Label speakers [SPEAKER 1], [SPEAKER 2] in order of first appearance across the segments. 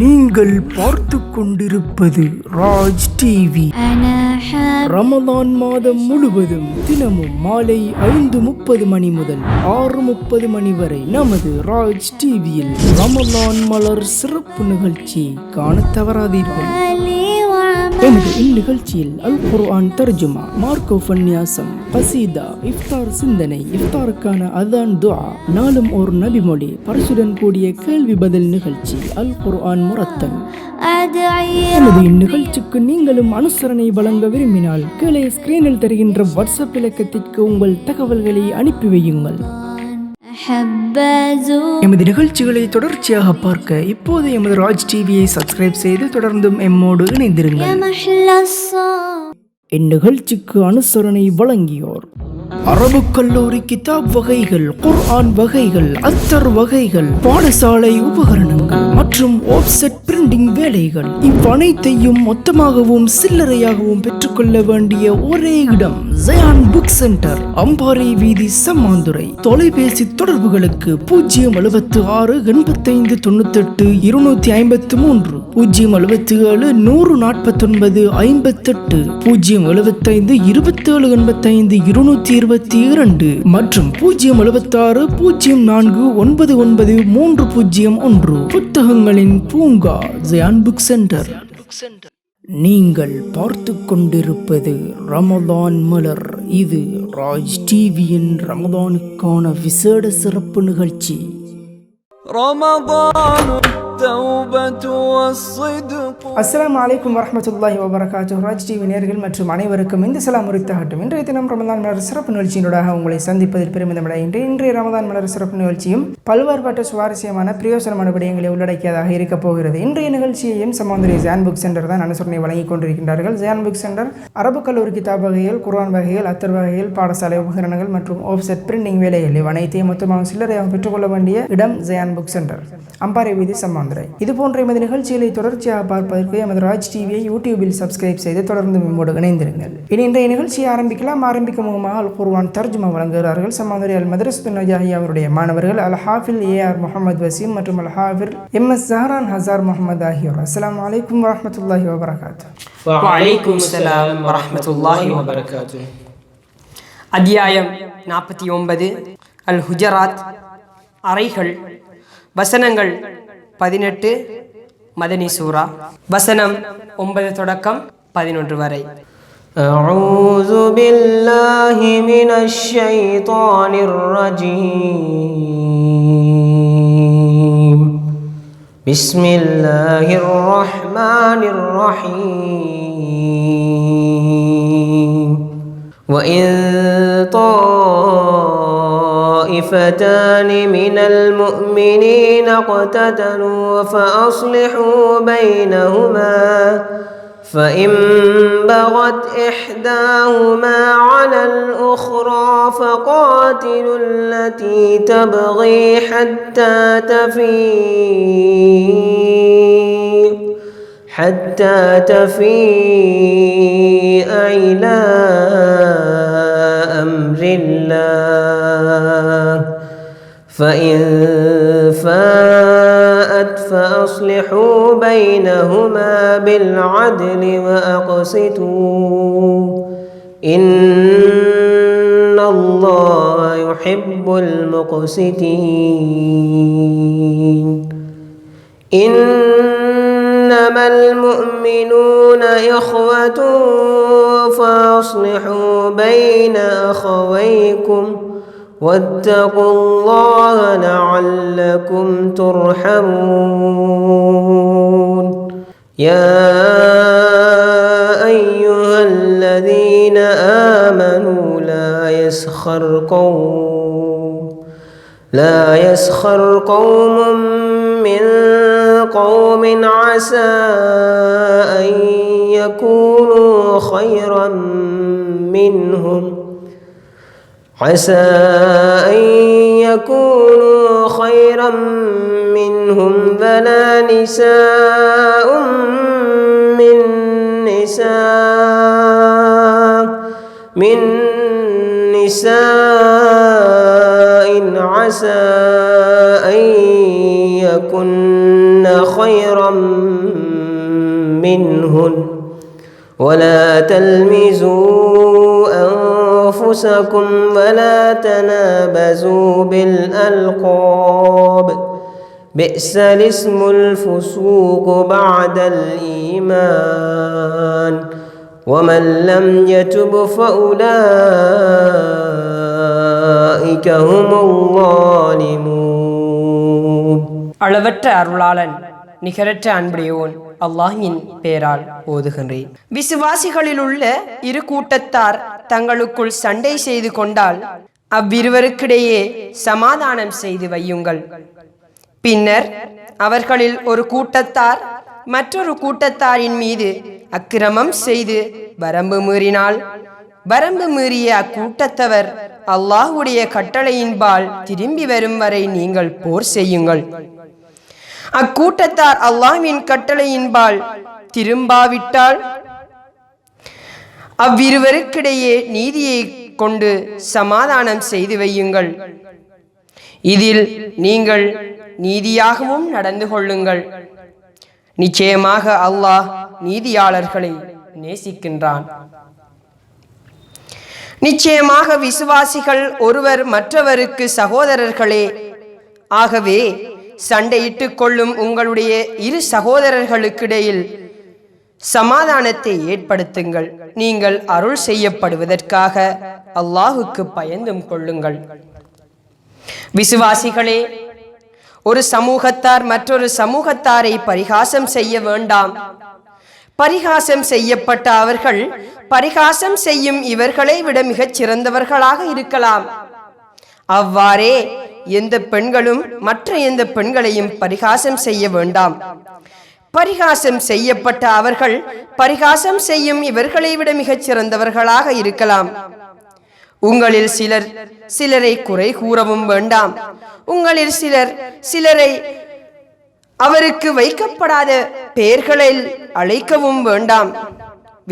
[SPEAKER 1] நீங்கள் பார்த்து கொண்டிருப்பது ராஜ் டிவி ரமதான் மாதம் முழுவதும் தினமும் மாலை ஐந்து முப்பது மணி முதல் ஆறு முப்பது மணி வரை நமது ராஜ் டிவியில் ரமதான் மலர் சிறப்பு நிகழ்ச்சி காண தவறாதீர்கள் எனது இந்நிகழ்ச்சியில் அல் குர்ஆன் தர்ஜுமா மார்க்கோ ஃபன்யாசம் பசீதா இஃப்தார் சிந்தனை இஃப்தாருக்கான அதான் துஆ நாளும் ஒரு நபிமொழி பரிசுடன் கூடிய கேள்வி பதில் நிகழ்ச்சி அல் குர்ஆன் முரத்தன் எனது இந்நிகழ்ச்சிக்கு நீங்களும் அனுசரணை வழங்க விரும்பினால் கீழே ஸ்கிரீனில் தருகின்ற வாட்ஸ்அப் இலக்கத்திற்கு உங்கள் தகவல்களை அனுப்பி வையுங்கள் எமது நிகழ்ச்சிகளை தொடர்ச்சியாக பார்க்க இப்போது எமது ராஜ் டிவியை சப்ஸ்கிரைப் செய்து தொடர்ந்தும் எம்மோடு இணைந்திருங்கள் இந்நிகழ்ச்சிக்கு அனுசரணை வழங்கியோர் அரபு கல்லூரி கிதாப் வகைகள் குர்ஆன் வகைகள் அத்தர் வகைகள் பாடசாலை உபகரணங்கள் மற்றும் ஆப்செட் பிரிண்டிங் வேலைகள் இவ்வனைத்தையும் மொத்தமாகவும் சில்லறையாகவும் பெற்றுக்கொள்ள வேண்டிய ஒரே இடம் ஜயான் புக் சென்டர் அம்பாறை வீதி சம்மாந்துரை தொலைபேசி தொடர்புகளுக்கு பூஜ்ஜியம் எழுபத்து ஆறு எண்பத்தைந்து தொண்ணூத்தெட்டு இருநூத்தி ஐம்பத்து மூன்று பூஜ்ஜியம் எழுபத்தி ஏழு நூறு நாற்பத்தொன்பது ஐம்பத்தெட்டு பூஜ்ஜியம் எழுபத்தைந்து இருபத்தேழு எண்பத்தைந்து இருநூத்தி இருபத்தி இரண்டு மற்றும் பூஜ்ஜியம் எழுபத்தாறு பூஜ்ஜியம் நான்கு ஒன்பது ஒன்பது மூன்று பூஜ்ஜியம் ஒன்று புத்தகங்களின் பூங்கா ஜயான் புக் சென்டர் சென்டர் நீங்கள் பார்த்து கொண்டிருப்பது ரமதான் மலர் இது ராஜ் டிவியின் ரமதானுக்கான விசேட சிறப்பு நிகழ்ச்சி ரமதான் அஸ்லாம் வலைக்கம் வரமத்துல்லாஹி வபரகாத்து ராஜ் டிவி நேர்கள் மற்றும் அனைவருக்கும் இந்த சலாம் உரித்தாகட்டும் இன்றைய தினம் ரமதான் மலர் சிறப்பு நிகழ்ச்சியினூடாக உங்களை சந்திப்பதில் பெருமிதம் இன்று இன்றைய ரமதான் மலர் சிறப்பு நிகழ்ச்சியும் பல்வேறுபட்ட சுவாரஸ்யமான பிரயோசனமான விடயங்களை உள்ளடக்கியதாக இருக்கப் போகிறது இன்றைய நிகழ்ச்சியையும் சமோதரி ஜான் புக் சென்டர் தான் அனுசரணை வழங்கி கொண்டிருக்கின்றார்கள் ஜான் புக் சென்டர் அரபு கல்லூரி கிதாப் வகையில் குரான் வகையில் அத்தர் வகையில் பாடசாலை உபகரணங்கள் மற்றும் ஆஃப்செட் பிரிண்டிங் வேலைகள் இவ் அனைத்தையும் மொத்தமாக சில்லறையாக பெற்றுக்கொள்ள வேண்டிய இடம் ஜயான் புக் சென்டர் அம்பாறை வீதி சம்மாந்துரை இது போன்ற எமது நிகழ்ச்சிகளை தொடர்ச்சியாக பார்ப்பதற்கு எமது ராஜ் டிவியை யூடியூபில் சப்ஸ்கிரைப் செய்து தொடர்ந்து மேம்போடு இணைந்திருங்கள் இனி இன்றைய நிகழ்ச்சியை ஆரம்பிக்கலாம் ஆரம்பிக்கும் முகமாக அல் குர்வான் தர்ஜுமா வழங்குகிறார்கள் சம்மாந்துரை அல் மதரஸ் நஜாஹி அவருடைய மாணவர்கள் அல் ஹாஃபில் ஏ ஆர் முகமது வசீம் மற்றும் அல் ஹாஃபில் எம் எஸ் ஜஹரான் ஹசார் முகமது ஆகியோர் அஸ்லாம் வலைக்கம் வரமத்துல்லாஹி வபரகாத்து
[SPEAKER 2] வலைக்கும் சலாம் வரமத்துல்லாஹி வபரகாத்து அத்தியாயம் நாற்பத்தி ஒன்பது அல் ஹுஜராத் அறைகள் வசனங்கள் பதினெட்டு மதனி சூரா வசனம் ஒன்பது தொடக்கம் பதினொன்று வரை أعوذ بالله من الشيطان الرجيم بسم الله الرحمن الرحيم وإن طال طائفتان من المؤمنين اقتتلوا فأصلحوا بينهما فإن بغت إحداهما على الأخرى فقاتلوا التي تبغي حتى تفيء حتى تفيء إلى أمر الله فإن فاءت فأصلحوا بينهما بالعدل وأقسطوا إن الله يحب المقسطين إنما المؤمنون إخوة فأصلحوا بين أخويكم واتقوا الله لعلكم ترحمون يا أيها الذين آمنوا لا يسخر قوم لا يسخر قوم من قوم عسى أن يكونوا خيرا منهم عسى أن يكونوا خيرا منهم فلا نساء من نساء من نساء عسى أن يكن خيرا منهن ولا تلمزوا أنفسكم ولا تنابزوا بالألقاب بئس الاسم الفسوق بعد الإيمان ومن لم يتب فأولئك هم الظالمون அளவற்ற அருளாளன் நிகரற்ற அன்புடையோன் அல்லாஹின் பேரால் ஓதுகின்றேன் விசுவாசிகளில் உள்ள இரு கூட்டத்தார் தங்களுக்குள் சண்டை செய்து கொண்டால் அவ்விருவருக்கிடையே சமாதானம் செய்து வையுங்கள் பின்னர் அவர்களில் ஒரு கூட்டத்தார் மற்றொரு கூட்டத்தாரின் மீது அக்கிரமம் செய்து வரம்பு மீறினால் வரம்பு மீறிய அக்கூட்டத்தவர் அல்லாஹுடைய கட்டளையின்பால் திரும்பி வரும் வரை நீங்கள் போர் செய்யுங்கள் அக்கூட்டத்தார் அல்லாஹ்வின் கட்டளையின்பால் திரும்பாவிட்டால் அவ்விருவருக்கிடையே நீதியை கொண்டு சமாதானம் செய்து வையுங்கள் இதில் நீங்கள் நீதியாகவும் நடந்து கொள்ளுங்கள் நிச்சயமாக அல்லாஹ் நீதியாளர்களை நேசிக்கின்றான் நிச்சயமாக விசுவாசிகள் ஒருவர் மற்றவருக்கு சகோதரர்களே ஆகவே சண்டையிட்டுக் கொள்ளும் உங்களுடைய இரு சகோதரர்களுக்கிடையில் சமாதானத்தை ஏற்படுத்துங்கள் நீங்கள் அருள் செய்யப்படுவதற்காக அல்லாஹுக்கு பயந்தும் கொள்ளுங்கள் விசுவாசிகளே ஒரு சமூகத்தார் மற்றொரு சமூகத்தாரை பரிகாசம் செய்ய வேண்டாம் பரிகாசம் செய்யப்பட்ட அவர்கள் பரிகாசம் செய்யும் இவர்களை விட மிகச் சிறந்தவர்களாக இருக்கலாம் அவ்வாறே எந்த பெண்களும் மற்ற எந்த பெண்களையும் பரிகாசம் செய்ய வேண்டாம் பரிகாசம் செய்யப்பட்ட அவர்கள் பரிகாசம் செய்யும் இவர்களை விட மிகச் சிறந்தவர்களாக இருக்கலாம் உங்களில் சிலர் சிலரை குறை கூறவும் வேண்டாம் உங்களில் சிலர் சிலரை அவருக்கு வைக்கப்படாத பெயர்களில் அழைக்கவும் வேண்டாம்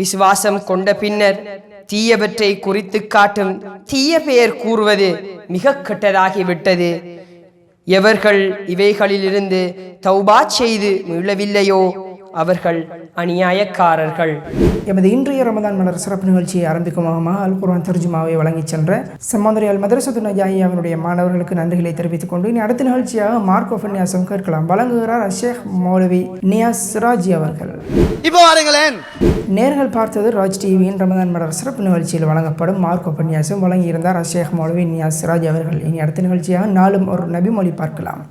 [SPEAKER 2] விசுவாசம் கொண்ட பின்னர் தீயவற்றை குறித்து காட்டும் தீய பெயர் கூறுவது மிக கெட்டதாகிவிட்டது எவர்கள் இவைகளிலிருந்து தௌபா செய்து மீளவில்லையோ அவர்கள் அநியாயக்காரர்கள் எமது இன்றைய ரமதான் மலர் சிறப்பு நிகழ்ச்சியை ஆரம்பிக்குமாக அல் குர்வான் திருஜுமாவை வழங்கிச் சென்ற செம்மந்துரை அல் மதரசத்து அவனுடைய மாணவர்களுக்கு நன்றிகளை தெரிவித்துக் கொண்டு இனி அடுத்த நிகழ்ச்சியாக மார்க் ஆஃப் நியாசம் கேட்கலாம் வழங்குகிறார் அஷேக் மௌலவி நியாஸ் சிராஜி அவர்கள் இப்போ நேர்கள் பார்த்தது ராஜ் டிவியின் ரமதான் மலர் சிறப்பு நிகழ்ச்சியில் வழங்கப்படும் மார்க் உபன்யாசம் வழங்கியிருந்தார் அஷேக் மௌலவி நியாஸ் சிராஜ் அவர்கள் இனி அடுத்த நிகழ்ச்சியாக நாளும் ஒரு நபிமொழி பார்க்கலாம்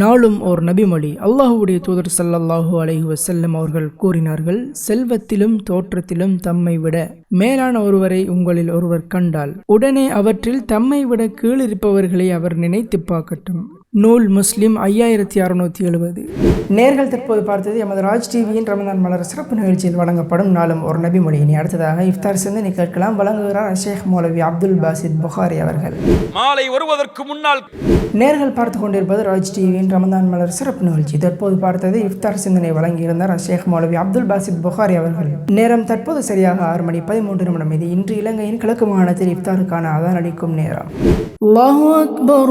[SPEAKER 2] நாளும் ஓர் நபிமொழி அல்லாஹுடைய தூதர் சல்லாஹூ அலைஹி வசல்லம் அவர்கள் கூறினார்கள் செல்வத்திலும் தோற்றத்திலும் தம்மை விட மேலான ஒருவரை உங்களில் ஒருவர் கண்டால் உடனே அவற்றில் தம்மை விட கீழிருப்பவர்களை அவர் நினைத்து பார்க்கட்டும் நூல் முஸ்லிம் ஐயாயிரத்தி அறுநூற்றி எழுபது நேர்கள் தற்போது பார்த்தது எமது ராஜ் டிவியின் ரமதான் மலர் சிறப்பு நிகழ்ச்சியில் வழங்கப்படும் நாளும் ஒரு நபி மொழியினை அடுத்ததாக இஃப்தார் சிந்தனை கேட்கலாம் வழங்குகிறார் அஷேக் மௌலவி அப்துல் பாசித் புகாரி அவர்கள் மாலை வருவதற்கு முன்னால் நேர்கள் பார்த்து கொண்டிருப்பது ராஜ் டிவியின் ரமதான் மலர் சிறப்பு நிகழ்ச்சி தற்போது பார்த்தது இஃப்தார் சிந்தனை வழங்கியிருந்தார் அஷேக் மௌலவி அப்துல் பாசித் புகாரி அவர்கள் நேரம் தற்போது சரியாக ஆறு மணி பதிமூன்று நிமிடம் இது இன்று இலங்கையின் கிழக்கு மாகாணத்தில் இஃப்தாருக்கான அதான் அளிக்கும் நேரம் அக்பர்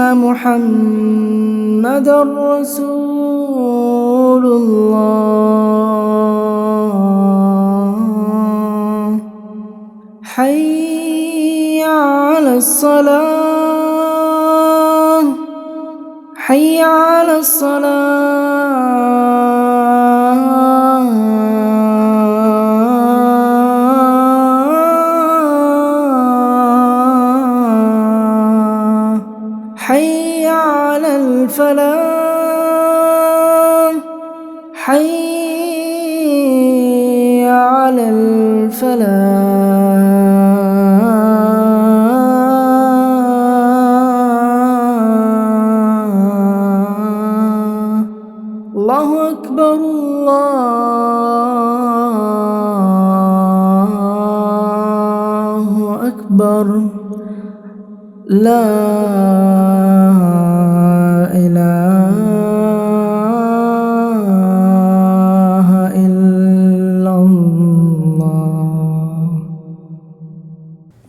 [SPEAKER 2] أن محمد رسول الله حي على الصلاة حي على الصلاة لا إله إلا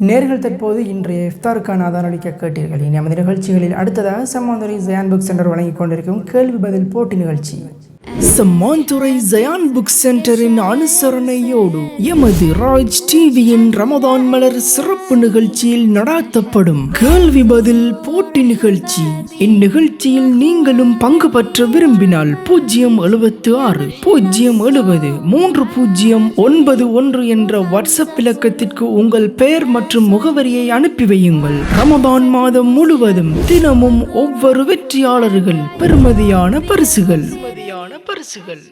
[SPEAKER 2] நேர்கள் தற்போது இன்றைய இஃப்தாருக்கான ஆதாரம் அளிக்க கேட்டீர்கள் நமது நிகழ்ச்சிகளில் அடுத்ததாக சம்மந்தரி ஜயான் புக் சென்டர் வழங்கிக் கொண்டிருக்கும் கேள்வி பதில் போட்டி நிகழ்ச்சி சம்மாந்துறை ஜயான் புக் சென்டரின் அனுசரணையோடு எமது ராஜ் டிவியின் ரமதான் மலர் சிறப்பு நிகழ்ச்சியில் நடாத்தப்படும் கேள்வி பதில் போட்டி நிகழ்ச்சி இந்நிகழ்ச்சியில் நீங்களும் பங்கு பற்ற விரும்பினால் பூஜ்ஜியம் எழுபத்து ஆறு பூஜ்ஜியம் எழுபது மூன்று பூஜ்ஜியம் ஒன்பது ஒன்று என்ற வாட்ஸ்அப் இலக்கத்திற்கு உங்கள் பெயர் மற்றும் முகவரியை அனுப்பி வையுங்கள் ரமதான் மாதம் முழுவதும் தினமும் ஒவ்வொரு வெற்றியாளர்கள் பெருமதியான பரிசுகள் சிறப்பான பரிசுகள்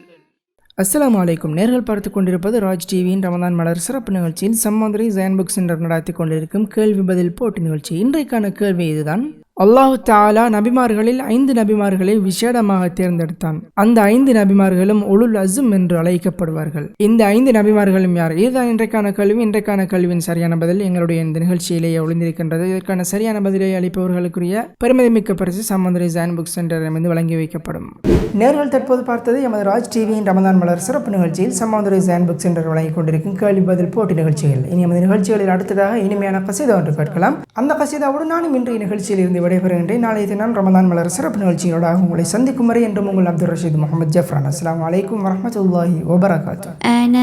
[SPEAKER 2] அஸ்லாம் வலைக்கும் நேர்கள் பார்த்து கொண்டிருப்பது ராஜ் டிவியின் ரமதான் மலர் சிறப்பு நிகழ்ச்சியில் சம்மந்திரி ஜயன் புக்ஸ் என்ற நடத்தி கொண்டிருக்கும் கேள்வி பதில் போட்டி நிகழ்ச்சி இன்றைக்கான கேள்வி இதுதான் அல்லாஹு தாலா நபிமார்களில் ஐந்து நபிமார்களை விசேடமாக தேர்ந்தெடுத்தான் அந்த ஐந்து நபிமார்களும் உளுல் அசும் என்று அழைக்கப்படுவார்கள் இந்த ஐந்து நபிமார்களும் யார் இதுதான் இன்றைக்கான கல்வி இன்றைக்கான கல்வியின் சரியான பதில் எங்களுடைய இந்த நிகழ்ச்சியிலேயே ஒளிந்திருக்கின்றது இதற்கான சரியான பதிலை அளிப்பவர்களுக்குரிய பெருமதிமிக்க பரிசு சம்பந்தரை ஜான் புக் சென்டரிடமிருந்து வழங்கி வைக்கப்படும் நேர்கள் தற்போது பார்த்தது எமது ராஜ் டிவியின் ரமதான் மலர் சிறப்பு நிகழ்ச்சியில் சம்பந்தரை ஜான் புக் சென்டர் வழங்கிக் கொண்டிருக்கும் கேள்வி பதில் போட்டி நிகழ்ச்சிகள் இனி எமது நிகழ்ச்சிகளில் அடுத்ததாக இனிமையான கசிதா ஒன்று கேட்கலாம் அந்த கசிதாவுடன் நானும் இன்றைய நிகழ்ச்சியில் இருந்து விடைபெறுகின்றேன் நாளைய தினம் ரமதான் மலர் சிறப்பு நிகழ்ச்சிகளோட உங்களை சந்திக்கும் முறை என்றும் உங்கள் அப்துல் ரஷீத் முகமது ஜஃப்ரான் அஸ்லாம் வலைக்கம் வரமத்துல்லாஹி வபரகாத்து